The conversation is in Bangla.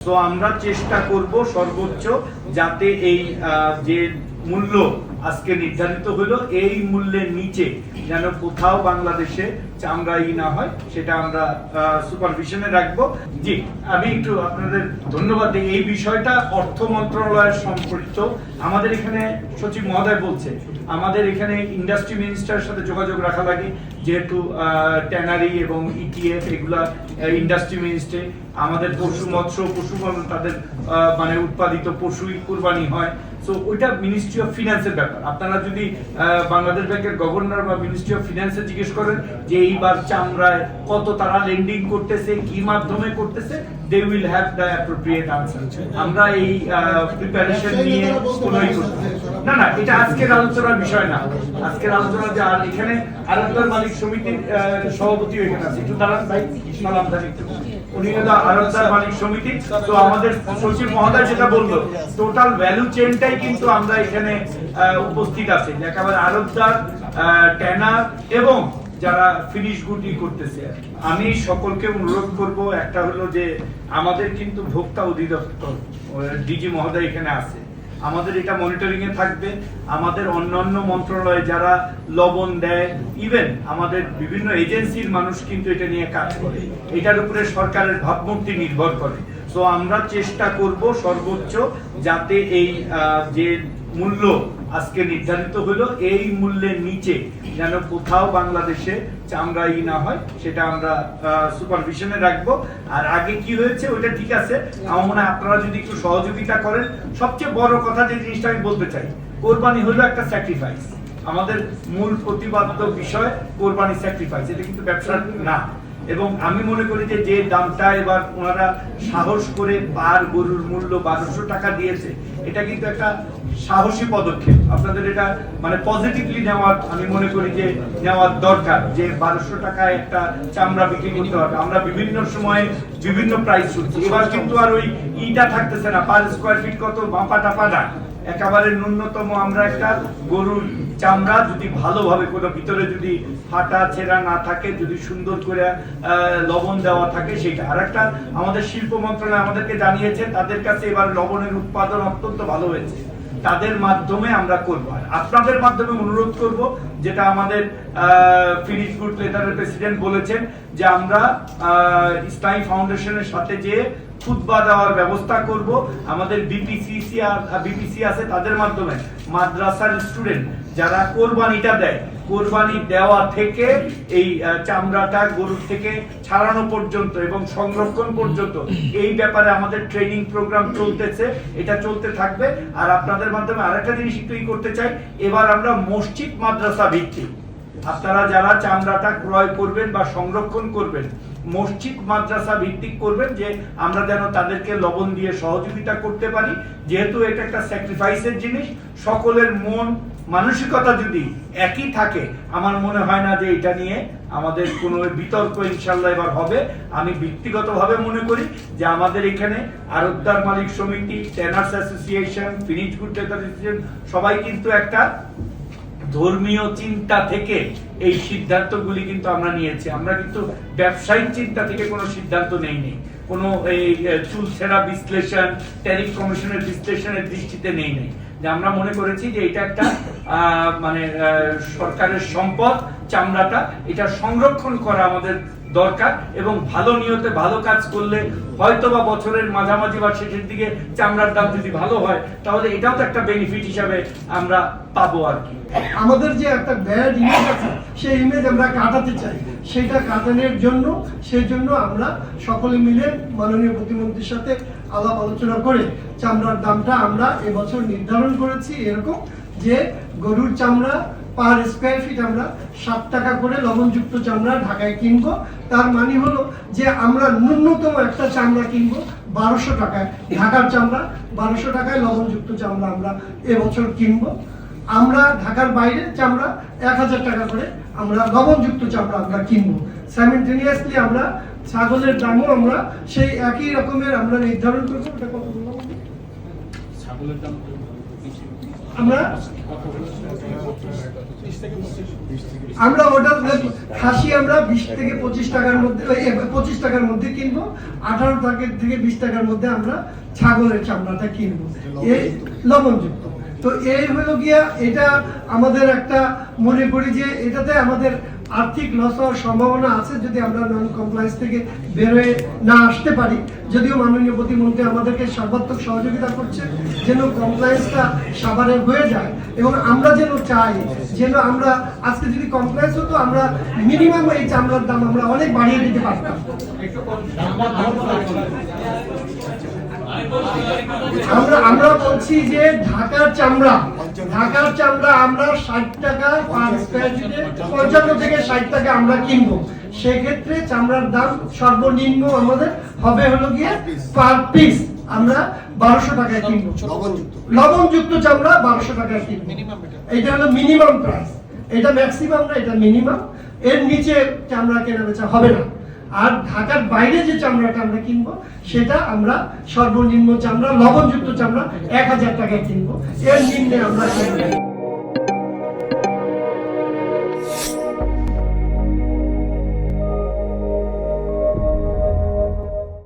তো আমরা চেষ্টা করব সর্বোচ্চ যাতে এই যে মূল্য আজকে নির্ধারিত হলো, এই মূল্যের নিচে যেন কোথাও বাংলাদেশে চামড়া না হয়, সেটা আমরা সুপারভিশনে রাখব। জি, আমি একটু আপনাদের ধন্যবাদ এই বিষয়টা অর্থ মন্ত্রণালয়ের সম্পৃক্ত। আমাদের এখানে সচিব মহোদয় বলছে, আমাদের এখানে ইন্ডাস্ট্রি মিনিস্টারের সাথে যোগাযোগ রাখা লাগে। যেহেতু ট্যানারি এবং ইটিএফ এগুলা ইন্ডাস্ট্রি মিনিস্ট্রি আমাদের পশু মৎস্য পশু পালন তাদের মানে উৎপাদিত পশুই কুরবানি হয়। সো ওইটা মিনিস্ট্রি অফ ফিনান্সের ব্যাপার। আপনারা যদি বাংলাদেশ ব্যাংকের গভর্নর বা মিনিস্ট্রি অফ ফিনান্সে জিজ্ঞেস করেন যে এইবার চামড়ায় কত তারা লেন্ডিং করতেছে কি মাধ্যমে করতেছে they will have the appropriate answer আমরা এই প্রিপারেশন নিয়ে কোনোই করতে না। না এটা আজকের আলোচনার বিষয় না। আজকের আলোচনা যে আর এখানে আরবদার মালিক সমিতির সভাপতি এখানে আছে। একটু দাঁড়ান ভাই সালাম একটু। উনি হলো আরবদার মালিক সমিতি। তো আমাদের সচিব মহোদয় যেটা বলল টোটাল ভ্যালু চেনটাই কিন্তু আমরা এখানে উপস্থিত আছে। একেবারে আরবদার ট্যানার এবং যারা ফিনিশ গুটি করতেছে। আমি সকলকে অনুরোধ করব, একটা হলো যে আমাদের কিন্তু ভোক্তা অধিদপ্তর ডিজি মহোদয় এখানে আছে। আমাদের এটা মনিটরিং এ থাকবে। আমাদের অন্যান্য মন্ত্রণালয়ে যারা লবণ দেয় ইভেন আমাদের বিভিন্ন এজেন্সির মানুষ কিন্তু এটা নিয়ে কাজ করে। এটার উপরে সরকারের ভাবমূর্তি নির্ভর করে। তো আমরা চেষ্টা করব সর্বোচ্চ যাতে এই যে মূল্য আজকে নির্ধারিত হলো, এই মূল্যের নিচে যেন কোথাও বাংলাদেশে চামড়া ই না হয়, সেটা আমরা সুপারভিশনে রাখব। আর আগে কি হয়েছে, ওইটা ঠিক আছে, আমার মনে হয় আপনারা যদি একটু সহযোগিতা করেন, সবচেয়ে বড় কথা যে জিনিসটা আমি বলতে চাই, কোরবানি হলো একটা স্যাক্রিফাইস আমাদের মূল প্রতিবাদ্য বিষয় কোরবানি স্যাক্রিফাইস এটা কিন্তু ব্যবসা না। এবং আমি মনে করি যে যে দামটা এবার ওনারা সাহস করে পার গরুর মূল্য বারোশো টাকা দিয়েছে, এটা কিন্তু একটা সাহসী পদক্ষেপ। আপনাদের এটা মানে পজিটিভলি নেওয়ার, আমি মনে করি যে নেওয়ার দরকার যে বারোশো টাকায় একটা চামড়া বিক্রি করতে হবে। আমরা বিভিন্ন সময়ে বিভিন্ন প্রাইস শুনছি। এবার কিন্তু আর ওই ইটা থাকতেছে না। পার স্কোয়ার ফিট কত? মাপা টাপা না একেবারে ন্যূনতম আমরা একটা গরুর চামড়া যদি ভালোভাবে কোনো ভিতরে যদি ফাটা, ছেঁড়া না থাকে, যদি সুন্দর করে লবণ দেওয়া থাকে সেটা আর একটা আমাদের শিল্প মন্ত্রণালয় আমাদেরকে জানিয়েছে, তাদের কাছে এবার লবণের উৎপাদন অত্যন্ত ভালো হয়েছে। তাদের মাধ্যমে আমরা করব। আর আপনাদের মাধ্যমে অনুরোধ করব, যেটা আমাদের ফিনিশ গুড লেটারের প্রেসিডেন্ট বলেছেন, যে আমরা ইসলামী ফাউন্ডেশনের সাথে যে খুতবা দেওয়ার ব্যবস্থা করব। আমাদের বিপিসিসি আর বিপিসি আছে তাদের মাধ্যমে। মাদ্রাসার স্টুডেন্ট যারা কোরবানিটা দেয়, কোরবানি দেওয়া থেকে এই চামড়াটা গরুর থেকে ছাড়ানো পর্যন্ত এবং সংরক্ষণ পর্যন্ত, এই ব্যাপারে আমাদের ট্রেনিং প্রোগ্রাম চলতেছে। এটা চলতে থাকবে। আর আপনাদের মাধ্যমে আরেকটা জিনিস একটু করতে চাই। এবার আমরা মসজিদ মাদ্রাসা ভিত্তিক। আপনারা যারা চামড়াটা ক্রয় করবেন বা সংরক্ষণ করবেন মসজিদ, মাদ্রাসা ভিত্তিক করবেন যে আমরা যেন তাদেরকে লবণ দিয়ে সহযোগিতা করতে পারি। যেহেতু এটা একটা স্যাক্রিফাইসের জিনিস, সকলের মন, মানসিকতা যদি একই থাকে, আমার মনে হয় না যে এটা নিয়ে আমাদের কোনো বিতর্ক ইনশাল্লাহ এবার হবে। আমি ব্যক্তিগতভাবে মনে করি যে আমাদের এখানে আরবদার মালিক সমিতি ট্যানার্স অ্যাসোসিয়েশন ফিনিশ গুড সবাই কিন্তু একটা ধর্মীয় চিন্তা থেকে এই সিদ্ধান্তগুলি কিন্তু আমরা নিয়েছি। আমরা কিন্তু ব্যবসায়িক চিন্তা থেকে কোনো সিদ্ধান্ত নেইনি। কোনো এই চুল চুলছেড়া বিশ্লেষণ ট্যারিফ কমিশনের বিশ্লেষণের দৃষ্টিতে নেই নেই যে আমরা মনে করেছি যে এটা একটা মানে সরকারের সম্পদ, চামড়াটা, এটা সংরক্ষণ করা আমাদের দরকার এবং ভালো নিয়তে ভালো কাজ করলে হয়তো বা বছরের মাঝামাঝি বা শেষের দিকে চামড়ার দাম যদি ভালো হয়, তাহলে এটাও তো একটা বেনিফিট হিসাবে আমরা পাবো আর কি। আমাদের যে একটা ব্যাড ইমেজ আছে, সেই ইমেজ আমরা কাটাতে চাই। সেটা কাটানোর জন্য সেই জন্য আমরা সকলে মিলে মাননীয় প্রতিমন্ত্রীর সাথে আলাপ আলোচনা করে চামড়ার দামটা আমরা এবছর নির্ধারণ করেছি এরকম যে গরুর চামড়া পার স্কোয়ার ফিট আমরা সাত টাকা করে লবণযুক্ত চামড়া ঢাকায় কিনবো। তার মানে হলো যে আমরা ন্যূনতম একটা চামড়া কিনবো বারোশো টাকায়। ঢাকার চামড়া, বারোশো টাকায় লবণযুক্ত চামড়া আমরা এবছর কিনবো। আমরা ঢাকার বাইরে চামড়া এক হাজার টাকা করে আমরা লবণযুক্ত চামড়া আমরা কিনবো। সাইমেন্টেনিয়াসলি আমরা ছাগলের দামও আমরা সেই একই রকমের আমরা নির্ধারণ করব। ওটা কত বললাম? আমরা আমরা ওটা খাসি আমরা বিশ থেকে পঁচিশ টাকার মধ্যে পঁচিশ টাকার মধ্যে কিনবো, আঠারো টাকা থেকে বিশ টাকার মধ্যে আমরা ছাগলের চামড়াটা কিনবো। এই লবণযুক্ত। তো এই হলো গিয়া এটা আমাদের একটা মনে করি যে এটাতে আমাদের আর্থিক লস হওয়ার সম্ভাবনা আছে যদি আমরা নন কমপ্লায়েন্স থেকে বেরোয় না আসতে পারি। যদিও মাননীয় প্রতিমন্ত্রী আমাদেরকে সর্বাত্মক সহযোগিতা করছে যেন কমপ্লায়েন্সটা সাভারে হয়ে যায় এবং আমরা যেন চাই, যেন আমরা আজকে যদি কমপ্লায়েন্স হতো, আমরা মিনিমাম এই চামড়ার দাম আমরা অনেক বাড়িয়ে দিতে পারতাম। আমরা আমরা বলছি যে ঢাকার চামড়া ঢাকার চামড়া আমরা ষাট টাকা পার স্কোয়ার ফিটে পঞ্চান্ন থেকে ষাট টাকা আমরা কিনবো। সেক্ষেত্রে চামড়ার দাম সর্বনিম্ন আমাদের হবে হলো গিয়ে পার পিস আমরা বারোশো টাকায় কিনবো। লবণযুক্ত। লবণযুক্ত চামড়া বারোশো টাকায় কিনবো। এটা। হলো মিনিমাম প্রাইস এটা ম্যাক্সিমাম না এটা মিনিমাম এর নিচে চামড়া কেনা বেচা হবে না। আর ঢাকার বাইরে যে চামড়াটা আমরা কিনবো, সেটা আমরা সর্বনিম্ন চামড়া, লবণযুক্ত চামড়া এক হাজার টাকায় কিনবো এর নিম্নে আমরা।